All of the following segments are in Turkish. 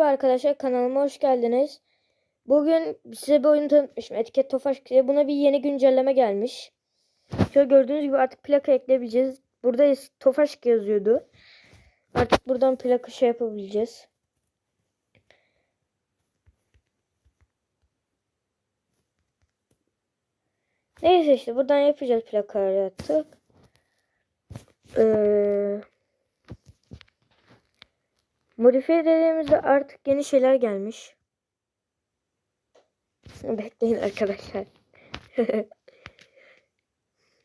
Merhaba arkadaşlar kanalıma hoş geldiniz. Bugün size bir oyun tanıtmışım. Etiket Tofaş diye. Buna bir yeni güncelleme gelmiş. Şöyle gördüğünüz gibi artık plaka ekleyebileceğiz. Burada Tofaş yazıyordu. Artık buradan plaka şey yapabileceğiz. Neyse işte buradan yapacağız plakaları artık. Ee, modifiye dediğimizde artık yeni şeyler gelmiş. Bekleyin arkadaşlar.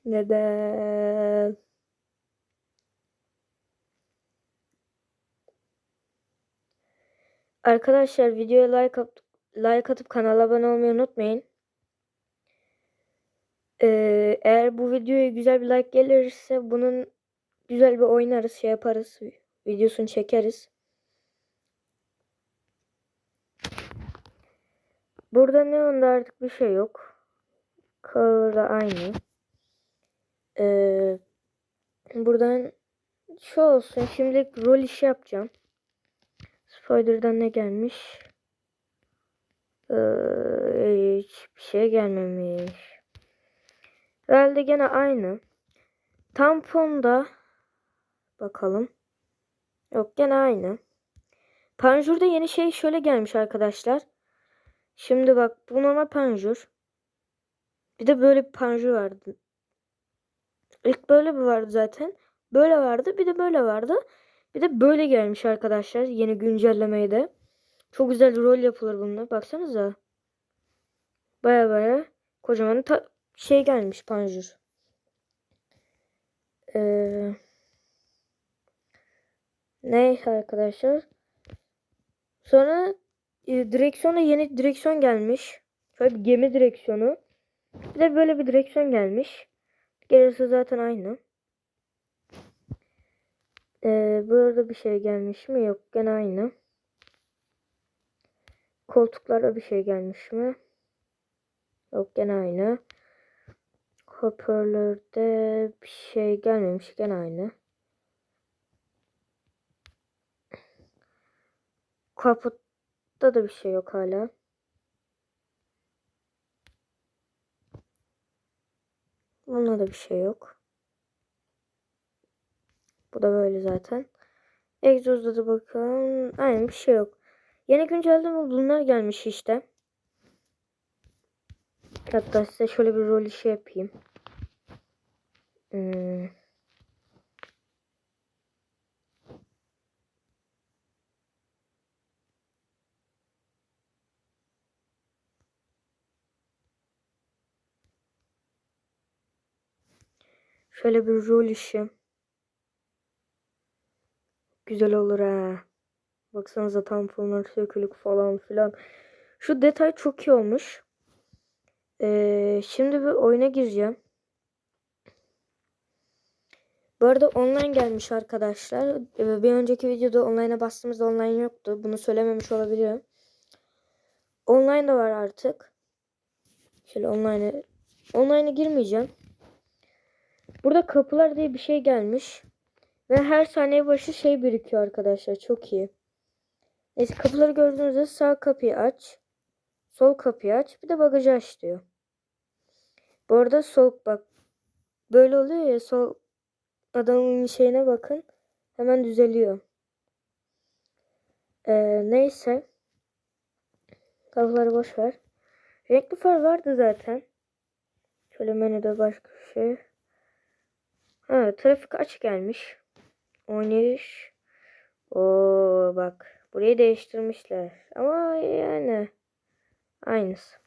Neden? Arkadaşlar videoya like atıp, like atıp kanala abone olmayı unutmayın. Ee, eğer bu videoya güzel bir like gelirse bunun güzel bir oynarız, şey yaparız, videosunu çekeriz. Burada Neon'da artık bir şey yok. Color da aynı. Ee, buradan şu olsun. Şimdilik rol işi yapacağım. Spider'dan ne gelmiş? Ee, hiçbir şey gelmemiş. Herhalde gene aynı. Tamponda bakalım. Yok gene aynı. Panjur'da yeni şey şöyle gelmiş arkadaşlar. Şimdi bak bu normal panjur. Bir de böyle bir panjur vardı. İlk böyle bir vardı zaten. Böyle vardı. Bir de böyle vardı. Bir de böyle gelmiş arkadaşlar. Yeni güncellemeye de. Çok güzel rol yapılır bununla. Baksanıza. Baya baya kocaman şey gelmiş panjur. Ee, neyse arkadaşlar. Sonra e, direksiyona yeni direksiyon gelmiş. Şöyle bir gemi direksiyonu. Bir de böyle bir direksiyon gelmiş. Gerisi zaten aynı. Ee, burada bir şey gelmiş mi? Yok gene aynı. Koltuklara bir şey gelmiş mi? Yok gene aynı. Hoparlörde bir şey gelmemiş gene aynı. Kaputta da bir şey yok hala. Bunda da bir şey yok. Bu da böyle zaten. Egzozda da bakalım. Aynen bir şey yok. Yeni güncelleme bunlar gelmiş işte. Hatta size şöyle bir rol işi yapayım. Hmm. Şöyle bir rol işi. Güzel olur ha. Baksanıza tamponlar sökülük falan filan. Şu detay çok iyi olmuş. Ee, şimdi bir oyuna gireceğim. Bu arada online gelmiş arkadaşlar. Ee, bir önceki videoda online'a bastığımızda online yoktu. Bunu söylememiş olabilirim. Online da var artık. Şöyle online'a online'a girmeyeceğim. Burada kapılar diye bir şey gelmiş. Ve her saniye başı şey birikiyor arkadaşlar. Çok iyi. Neyse kapıları gördüğünüzde sağ kapıyı aç. Sol kapıyı aç. Bir de bagajı aç diyor. Bu arada sol bak. Böyle oluyor ya sol adamın şeyine bakın. Hemen düzeliyor. Ee, neyse. Kapıları boş ver. Renkli far vardı zaten. Şöyle menüde başka bir şey. Ha, trafik aç gelmiş. Oynayış. O bak. Burayı değiştirmişler. Ama yani aynısı.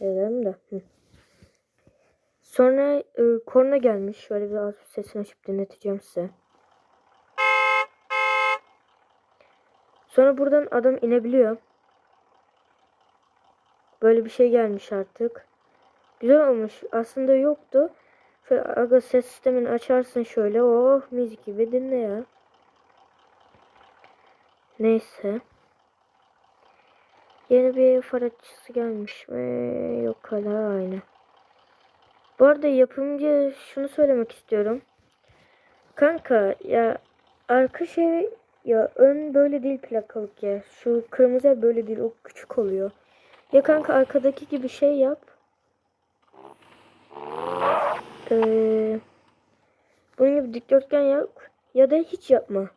Dedim de. Sonra e, korna gelmiş. Şöyle bir sesini açıp dinleteceğim size. Sonra buradan adam inebiliyor. Böyle bir şey gelmiş artık. Güzel olmuş. Aslında yoktu. Şöyle aga ses sistemini açarsın şöyle. Oh müzik gibi dinle ya. Neyse. Yeni bir far açısı gelmiş mi? Yok hala aynı. Bu arada yapımcı şunu söylemek istiyorum. Kanka ya arka şey Ya ön böyle değil plakalık ya. Şu kırmızı böyle değil. O küçük oluyor. Ya kanka arkadaki gibi şey yap. Ee, bunun gibi dikdörtgen yap. Ya da hiç yapma.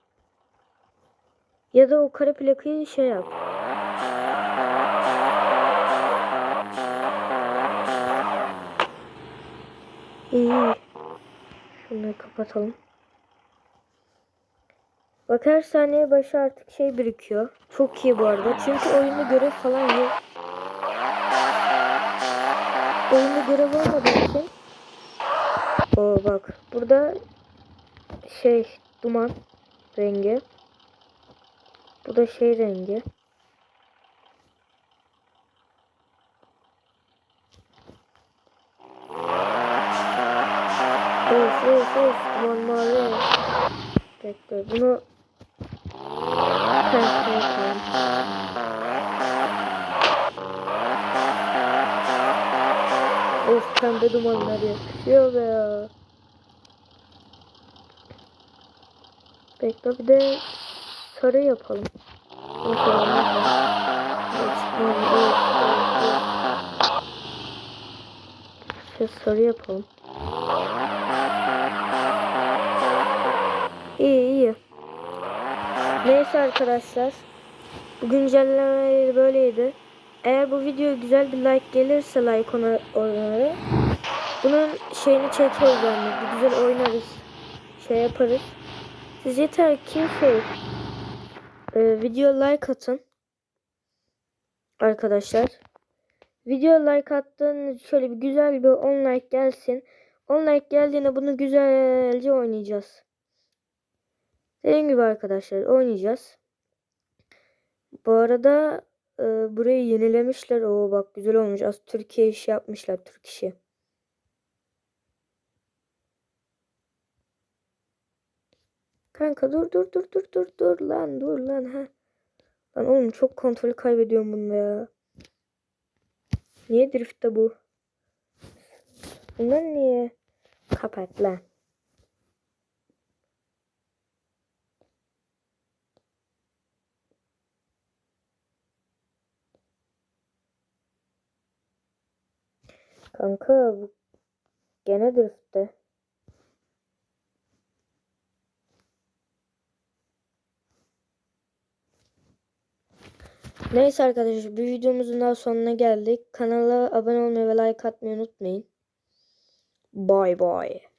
Ya da o kare plakayı şey yap. İyi. Şunları kapatalım. Bak her saniye başı artık şey birikiyor. Çok iyi bu arada. Çünkü oyunda görev falan yok. Oyunda görev olmadığı için. Oo bak. Burada şey duman rengi. Bu da şey rengi. Of of of duman mavi. Bekle bunu pembe dumanlar yakışıyor be ya. Bekle bir de sarı yapalım. Şey sarı yapalım. İyi iyi. Neyse arkadaşlar. Bu güncellemeleri böyleydi. Eğer bu video güzel bir like gelirse like ona onları. Bunun şeyini çekeriz yani. Bir güzel oynarız. Şey yaparız. Siz yeter ki şey e, video like atın. Arkadaşlar. Video like attığınız şöyle bir güzel bir 10 like gelsin. 10 like geldiğinde bunu güzelce oynayacağız. Dediğim gibi arkadaşlar oynayacağız. Bu arada e, burayı yenilemişler. Oo bak güzel olmuş. Az Türkiye işi yapmışlar. Türk işi. Kanka dur dur dur dur dur dur lan dur lan ha. Lan oğlum çok kontrolü kaybediyorum bunda ya. Niye driftte bu? Bunlar niye? Kapat lan. Kanka bu gene driftte. Neyse arkadaşlar bir videomuzun daha sonuna geldik. Kanala abone olmayı ve like atmayı unutmayın. Bye bye.